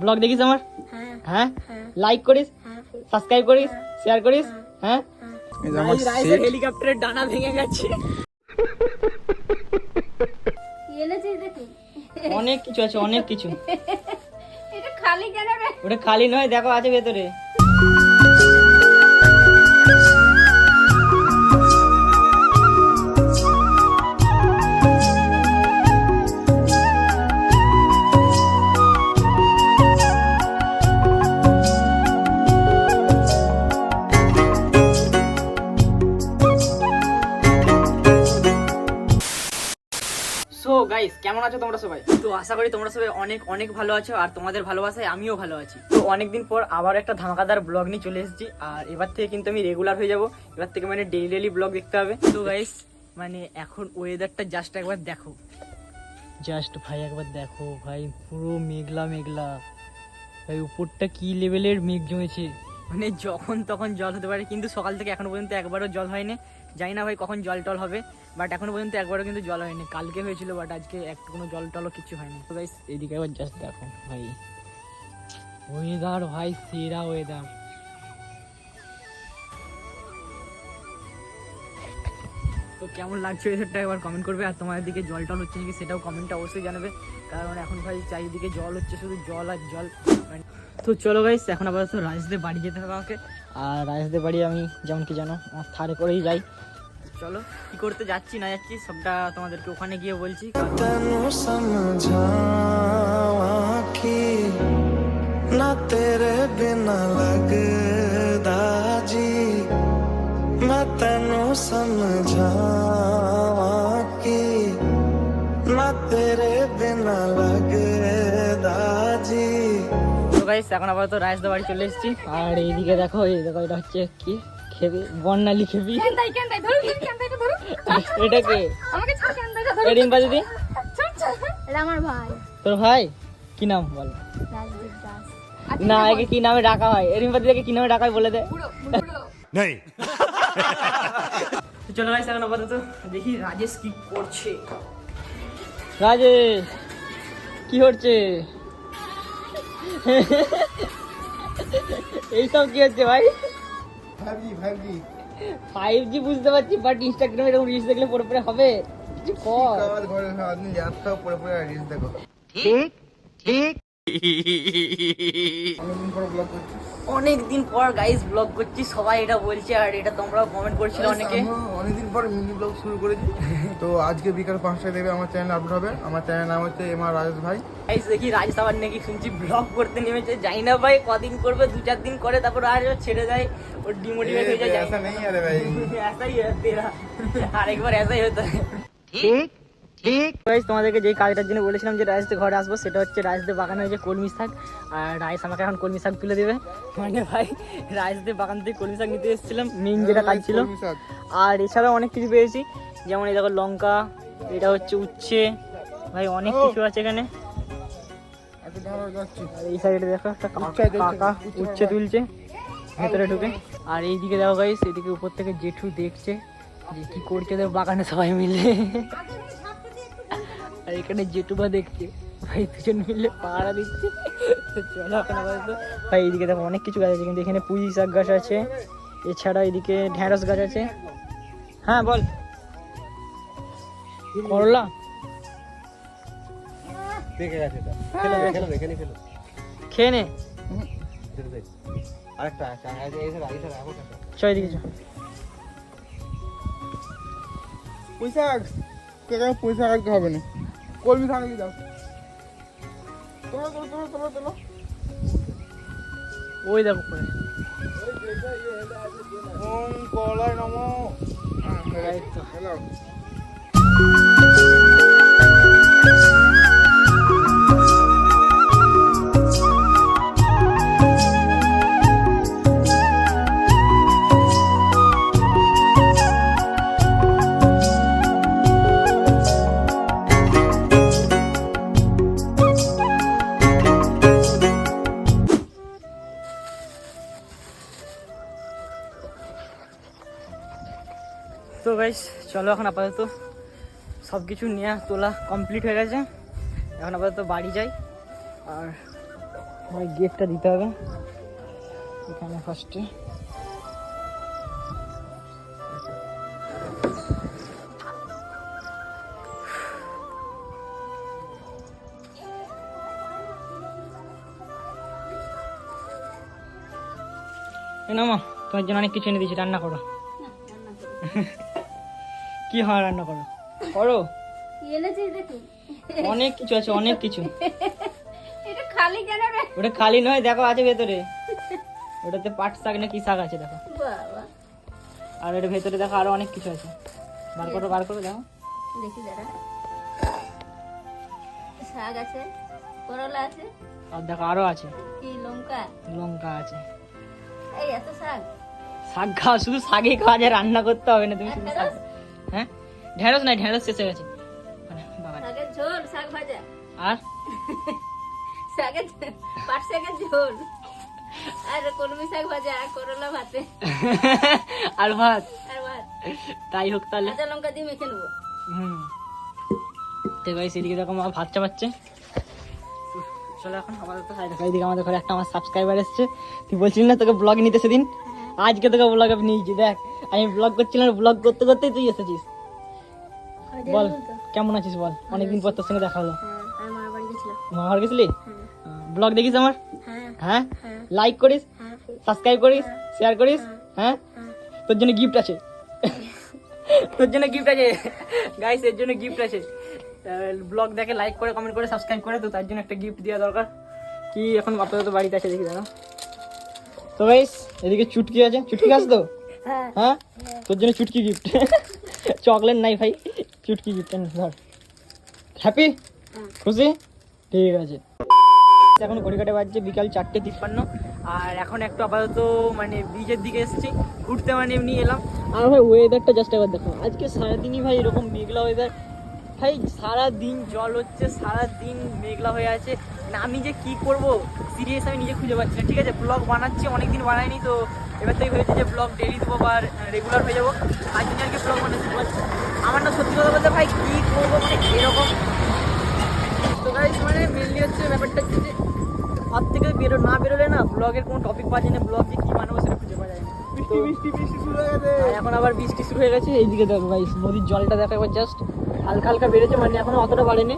Blog দেখিস আমার? হ্যাঁ। হ্যাঁ? হ্যাঁ। লাইক করিস হ্যাঁ সাবস্ক্রাইব করিস শেয়ার করিস হ্যাঁ। এই যে আমার রাইসের সেট হেলিকপ্টারের ডানা ভেঙে গেছে। অনেক কিছু আছে অনেক কিছু। এটা খালি কেন ওটা খালি নয় দেখো আছে ভেতরে। গাইস কেমন আছো তোমরা সবাই? তো আশা করি তোমরা সবাই অনেক অনেক ভালো আছো আর তোমাদের ভালোবাসায় আমিও ভালো আছি। তো অনেকদিন পর আবার একটা ধামাকাদার ব্লগ নিয়ে চলে এসেছি আর এবার থেকে কিন্তু আমি রেগুলার হয়ে যাব। এবার থেকে মানে ডেইলি ডেইলি ব্লগ দেখতে হবে। তো গাইস মানে এখন ওয়েদারটা জাস্ট একবার দেখো। জাস্ট ভাই, একবার দেখো ভাই, পুরো মেঘলা মেঘলা। ভাই, উপরটা কি লেভেলের মেঘ জমেছে? মানে যখন তখন জল হতে পারে, কিন্তু সকাল থেকে এখনও পর্যন্ত একবারও জল হয়নি। জানি না ভাই কখন জল টল হবে বাট এখনও পর্যন্ত একবারও কিন্তু জল হয়নি। কালকে হয়েছিল বাট আজকে একটু কোনো জল টলও কিছু হয়নি। তো গাইস এদিকে একবার জাস্ট দেখো ভাই। ওয়েদার ভাই সেরা ওয়েদার তো কেমন লাগছে ওয়েদারটা একবার কমেন্ট করবে আর তোমাদের দিকে জল টল হচ্ছে নাকি সেটাও কমেন্টে অবশ্যই জানাবে। কারণ এখন ভাই চারিদিকে জল হচ্ছে শুধু জল আর জল। মানে তো চলো গাইস এখন আপাতত রাজদের বাড়ি যেতে হবে আমাকে। আর রাজাদের বাড়ি আমি যেমন কি জানো আমার থারে করেই যাই। চলো কি করতে যাচ্ছি না যাচ্ছি সবটা তোমাদেরকে ওখানে গিয়ে বলছি। না তেরে বিনা লাগদা দাজি না तेनों সমঝা গাইস এখন আপাতত রাজদের বাড়ি চলে এসেছি। আর এইদিকে দেখো এই দেখো এটা হচ্ছে কি খেবি বর্ণালী খেবি কেন তাই কেন তাই ধরো কেন তাই ধরো এটা কে? আমাকে রিম্পা দিদি? এটা আমার ভাই। তোর ভাই? কি নাম বল? না একে কি নামে ডাকা হয়? এ রিম্পা দিদিকে কি নামে ডাকা হয় বলে দে। তো চলো গাইস এখন আপাতত দেখি রাজেশ কি করছে। রাজেশ কি হচ্ছে? এইসব কি হচ্ছে ভাই? ফাইভ জি বুঝতে পারছি বাট ইনস্টাগ্রামে এরকম রিলস দেখলে পরে পরে হবে? কিছু কর। কাবার ঘরে আপনি যাত্রা পরে পরে রিলস দেখো। ঠিক ঠিক। অনেকদিন পর ব্লগ করছি অনেক দিন পর গাইস ব্লগ করছি সবাই এটা বলছে আর এটা তোমরাও কমেন্ট করছিলে অনেকে আমিও অনেকদিন পর মিনি ব্লগ শুরু করেছি তো আজকে বিকাল পাঁচটায় দেবে আমার চ্যানেল আপলোড হবে আমার চ্যানেল নাম হচ্ছে এম আর রাজেশ ভাই গাইস দেখি রাজ সাবার নাকি শুনছি ব্লগ করতে নেমেছে যাই না ভাই কদিন করবে দু চার দিন করে তারপর আর ও ছেড়ে দেয় ওর ডিমোটিভেট হয়ে যায় ऐसा नहीं है रे भाई ऐसा ही है तेरा আরেকবার ऐसा ही होता है ঠিক ঠিক। গাইস তোমাদেরকে যেই কাজটার জন্য বলেছিলাম যে রাজদের ঘরে আসব সেটা হচ্ছে রাজদের বাগানে যে কলমি শাক। আর রাইস আমাকে এখন কলমি শাক তুলে দেবে। মানে ভাই রাজদের বাগান থেকে কলমি শাক নিতে এসেছিলাম মেন যেটা কাজ ছিল। আর এছাড়াও অনেক কিছু পেয়েছি। যেমন এই দেখো লঙ্কা এটা হচ্ছে উচ্ছে। ভাই অনেক কিছু আছে এখানে। এই সাইডে দেখো একটা কাকা- উচ্ছে তুলছে। ভেতরে ঢুকে। আর এইদিকে দেখো গাইস এদিকে উপর থেকে জেঠু দেখছে যে কি করছে বাগানে সবাই মিলে। এখানে জেঠুবা দেখছে। ভাই দুজন মিলে পাহারা দিচ্ছে। চলো এখন আপাতত ভাই এইদিকে দেখো অনেক কিছু গাছ আছে কিন্তু এখানে পুঁই শাক গাছ আছে। এছাড়া এদিকে ঢ্যাঁড়স গাছ আছে। হ্যাঁ বল। করলা? দেখে গেছে এটা। খেলে দে খেলে দে খেলে খেলে। খেয়ে নে। আরেকটা এদিকে চ পয়সা কাকা পয়সা রাখতে হবে না? কলমি থাকলে দাও। তোলো তোলো তোলো তোলো তোলো। ওই দেখো করে। ওম কলায় নমো। হ্যালো। তো গাইস চলো এখন আপাতত সব কিছু নেওয়া তোলা কমপ্লিট হয়ে গেছে। এখন আপাতত বাড়ি যাই আর ভাই গেটটা দিতে হবে এখানে ফার্স্টে না মা তোমার জন্য অনেক কিছু এনে দিয়েছি রান্না করো। কি হয় রান্না করো? করো। অনেক কিছু আছে অনেক কিছু। এটা খালি কেন ওটা খালি নয় দেখো আছে ভেতরে। ওটাতে পাট শাক না কি শাক আছে দেখো। আর এর ভেতরে দেখো আরও অনেক কিছু আছে। বার করো বার করো দেখো। দেখি দাঁড়া। শাক আছে করলা আছে। আর দেখো আরও আছে। কি লঙ্কা? লঙ্কা আছে। এই এত শাক। শাক খাওয়া শুধু শাকই খাওয়া যায় রান্না করতে হবে না তুমি শুধু শাক হ্যাঁ? ঢেঁড়স নাই ঢেঁড়স শেষ হয়ে গেছে বাবা ঝোল শাক ভাজা। আর? শাকের পাট শাকের ঝোল। আর কলমি শাক ভাজা আর করলা ভাতে। আর ভাত? আর ভাত। তাই হোক তাহলে। কাঁচা লঙ্কা দিয়ে মেখে নেব। হুম। তো দেখো ভাত চাপাচ্ছে। চলো এখন আমাদের ঘরে একটা আমার সাবস্ক্রাইবার এসছে। তুই বলছিলি না তোকে ব্লগ নিতে সেদিন? আজকে তোকে ব্লগে নিয়েছি দেখ। আমি ব্লগ করছিলাম ব্লগ করতে করতেই তুই এসেছিস। বল কেমন আছিস বল? অনেকদিন পর তোর সঙ্গে দেখা হলো। হ্যাঁ মামার গেছিলি? ব্লগ দেখিস আমার? হ্যাঁ। হ্যাঁ? হ্যাঁ। লাইক করিস হ্যাঁ। সাবস্ক্রাইব করিস শেয়ার করিস হ্যাঁ। তোর জন্য গিফট আছে। তোর জন্য গিফট আছে। গাইস এর জন্য গিফট আছে। ব্লগ দেখে লাইক করে কমেন্ট করে সাবস্ক্রাইব করে তো তার জন্য একটা গিফট দেওয়া দরকার। কি এখন আপাতত বাড়িতে আছে দেখি দাদা তো গাইস এদিকে চুটকি আছে। চুটকি আছে তো? হ্যাঁ। হ্যাঁ? তোর জন্য চুটকি গিফট চকলেট নাই ভাই। চুটকি গিফট ধর। হ্যাপি খুশি? ঠিক আছে। এখন ঘড়ি কাটে বাজছে বিকাল চারটে তিপ্পান্ন। আর এখন একটু আপাতত মানে বিচের দিকে এসেছি। ঘুরতে মানে এমনি এলাম। আর ভাই ওয়েদারটা জাস্ট একবার দেখো আজকে সারাদিনই ভাই এরকম মেঘলা ওয়েদার ভাই সারা দিন জল হচ্ছে সারা দিন মেঘলা হয়ে আছে। না আমি যে কি করব? সিরিয়াস আমি নিজে খুঁজে পাচ্ছি না ঠিক আছে? ব্লগ বানাচ্ছি অনেকদিন বানাইনি তো এবার থেকে হয়েছে যে ব্লগ ডেলি দেবো বা রেগুলার হয়ে যাব। আজ দিন আর কি ব্লগ বানাচ্ছি। আমার না সত্যি কথা বলতে ভাই কী করব মানে এরকম। তো গাইস মানে মেনলি হচ্ছে ব্যাপারটা হচ্ছে যে হাত থেকে বেরো না বেরোলে না ব্লগের কোনো টপিক পাওয়া যায় না। ব্লগ যে কি বানাবো সেটা খুঁজে পাওয়া যায় না। তো বৃষ্টি বৃষ্টি শুরু হয়ে গেছে। এখন আবার বৃষ্টি শুরু হয়ে গেছে এইদিকে দেখো ভাই নদীর জলটা দেখো একবার জাস্ট হালকা হালকা বেড়েছে মানে এখনও অতটা বাড়েনি।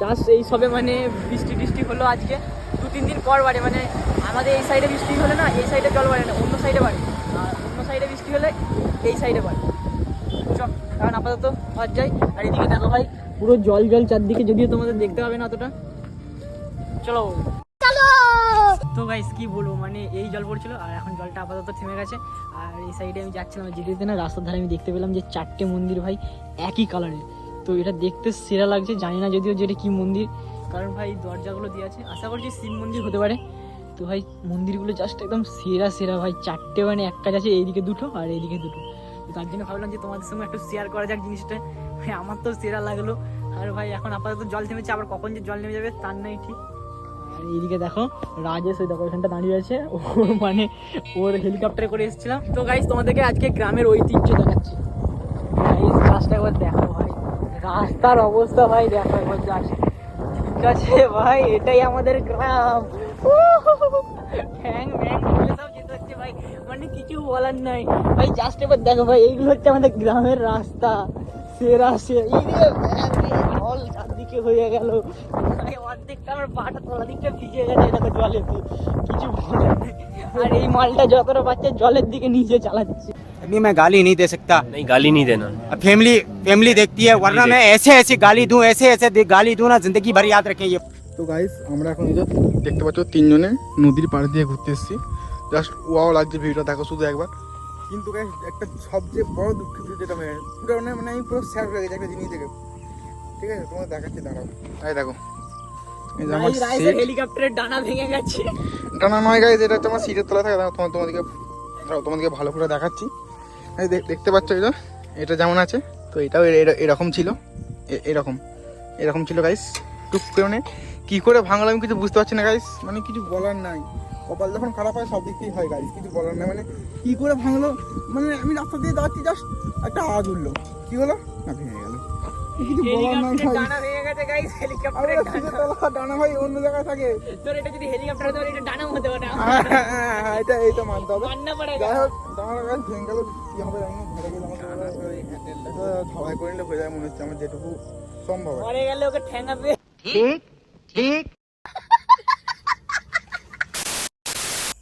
জাস্ট এই সবে মানে বৃষ্টি টিষ্টি হলো আজকে। দু, তিন দিন পর বাড়ে মানে আমাদের এই সাইডে বৃষ্টি হলে না, এই সাইডে জল বাড়ে না, অন্য সাইডে বাড়ে। আর অন্য সাইডে বৃষ্টি হলে এই সাইডে বাড়ে। চল কারণ আপাতত ঘর যাই, আর এদিকে দেখো ভাই, পুরো জল জল চারদিকে, যদিও তোমাদের দেখতে হবে না অতটা। চলো! তো গাইস কি বলব মানে এই জল পড়ছিল, আর এখন জলটা আপাতত থেমে গেছে। আর এই সাইডে আমি যাচ্ছিলাম যেতে না, রাস্তার ধারে আমি দেখতে পেলাম যে চারটে মন্দির ভাই একই কালারের তো এটা দেখতে সেরা লাগছে, জানি না যদিও যে এটা কি মন্দির। কারণ ভাই, দরজাগুলো দিয়ে আছে। আশা করছি শিব মন্দির হতে পারে। তো ভাই, মন্দিরগুলো জাস্ট একদম সেরা সেরা ভাই। চারটে মানে এক কাজ আছে, এইদিকে দুটো আর এইদিকে দুটো। তো তার জন্য ভাবলাম যে তোমাদের সঙ্গে একটু শেয়ার করা যাক জিনিসটা। ভাই, আমার তো সেরা লাগল। আর ভাই, এখন আপাতত জল থেমেছে, আবার কখন যে জল নেমে যাবে, তার নাই ঠিক। আর এইদিকে দেখো রাজেশ ওই এখানটা দাঁড়িয়ে আছে ও মানে ওর হেলিকপ্টারে করে এসেছিলাম। তো গাইজ তোমাদেরকে আজকে গ্রামের ঐতিহ্য দেখাচ্ছি। গাইজ রাস্তা একবার দেখো ভাই। রাস্তার অবস্থা ভাই, দেখো একবার জাস্ট ঠিক আছে ভাই, এটাই আমাদের গ্রাম। ঠ্যাং ম্যাং সব যেতে হচ্ছে ভাই। মানে কিছু বলার নাই। ভাই জাস্ট এবার দেখো ভাই, এইগুলো হচ্ছে আমাদের গ্রামের রাস্তা। সেরা, সে এই জল চারদিকে হয়ে গেল ভাই অর্ধেকটা আমার পাটা তলা দিকটা ভিজে গেছে দেখো জলেতে কিছু বলার নেই আর এই মালটা যতটা বাচ্চা জলের দিকে নিচে চালাচ্ছে अभी मैं गाली नहीं दे सकता नहीं गाली नहीं देना अब फैमिली फैमिली देखती है वरना मैं ऐसे ऐसे गाली दूं ऐसे ऐसे दे- गाली दूं ना जिंदगी भर याद रखें ये তো গাইস আমরা এখন এই যে দেখতে পাচ্ছ তিনজনে নদীর পাড় দিয়ে ঘুরতে এসেছি জাস্ট ওয়াও লাগছে ভিডিওটা দেখো শুধু একবার কিন্তু গাইস একটা সবচেয়ে বড় দুঃখিত যেটা হয়ে গেছে পুরো মানে মানে আমি পুরো স্যাড হয়ে গেছি একটা জিনিস দেখে ঠিক আছে তোমাদের দেখাচ্ছি দাঁড়াও। এই দেখো। হেলিকপ্টারের ডানা ভেঙে গেছে। ডানা নয় গাইজ এটা সিটের তলা থাকে। তোমার তোমাদেরকে তোমাদেরকে ভালো করে দেখাচ্ছি। দেখ- দেখতে পাচ্ছ এটা এটা যেমন আছে তো এটাও এরকম ছিল। এ- এরকম। এরকম ছিল গাইস টুক করে মানে কী করে ভাঙলো আমি কিছু বুঝতে পারছি না গাইস মানে কিছু বলার নাই। কপাল যখন খারাপ হয় সব দিক থেকেই হয় গাইস কিছু বলার নাই। মানে কী করে ভাঙলো? মানে আমি রাস্তা দিয়ে যাচ্ছি জাস্ট একটা আওয়াজ উঠল। কী হলো? না ভেঙে গেল। কিছু বলার নাই ভাই। ডানা ভেঙে গেছে গাইস হেলিকপ্টারের ডানা। ডানা ভাই অন্য জায়গায় থাকে। তোর এটা যদি হেলিকপ্টার হতো এটা ডানা হতে পারে হ্যাঁ, হ্যাঁ, হ্যাঁ, মানতে হবে। মাননা পড়ে যাই হোক তোমার কাছে ভেঙে কি হবে জানি ঘরে গেলে আমাকে সবাই করে নিলে হয়ে যায় মনে হচ্ছে আমার যেটুকু সম্ভব আর গেলে ওকে ঠ্যাঙাবে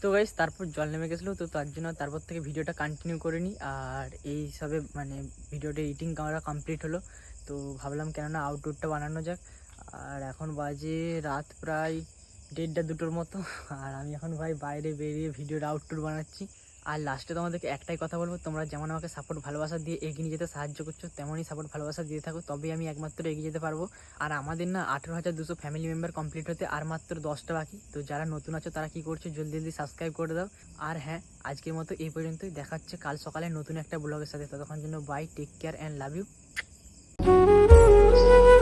তো গাইস তারপর জল নেমে গেছিল তো তার জন্য তারপর থেকে ভিডিওটা কন্টিনিউ করে নিই আর এই সবে মানে ভিডিওটা এডিটিং করা কমপ্লিট হলো। তো ভাবলাম কেননা আউটডোরটা বানানো যাক। আর এখন বাজে রাত প্রায় দেড়টা দুটোর মতো। আর আমি এখন ভাই বাইরে বেরিয়ে ভিডিওর আউটডোর বানাচ্ছি। আর লাস্টে তোমাদেরকে একটাই কথা বলব, তোমরা যেমন আমাকে সাপোর্ট ভালোবাসা দিয়ে এগিয়ে যেতে সাহায্য করছ, তেমনই সাপোর্ট ভালোবাসা দিয়ে থাকো, তবেই আমি একমাত্র এগিয়ে যেতে পারব। আর আমাদের না আঠেরো হাজার দুশো ফ্যামিলি মেম্বার কমপ্লিট হতে আর মাত্র দশটা বাকি। তো যারা নতুন আছো, তারা কি করছ, জলদি জলদি সাবস্ক্রাইব করে দাও। আর হ্যাঁ আজকের মতো এই পর্যন্তই। দেখাচ্ছে কাল সকালে নতুন একটা ব্লগের সাথে। ততক্ষণ জন্য bye take care and love you Oh, you.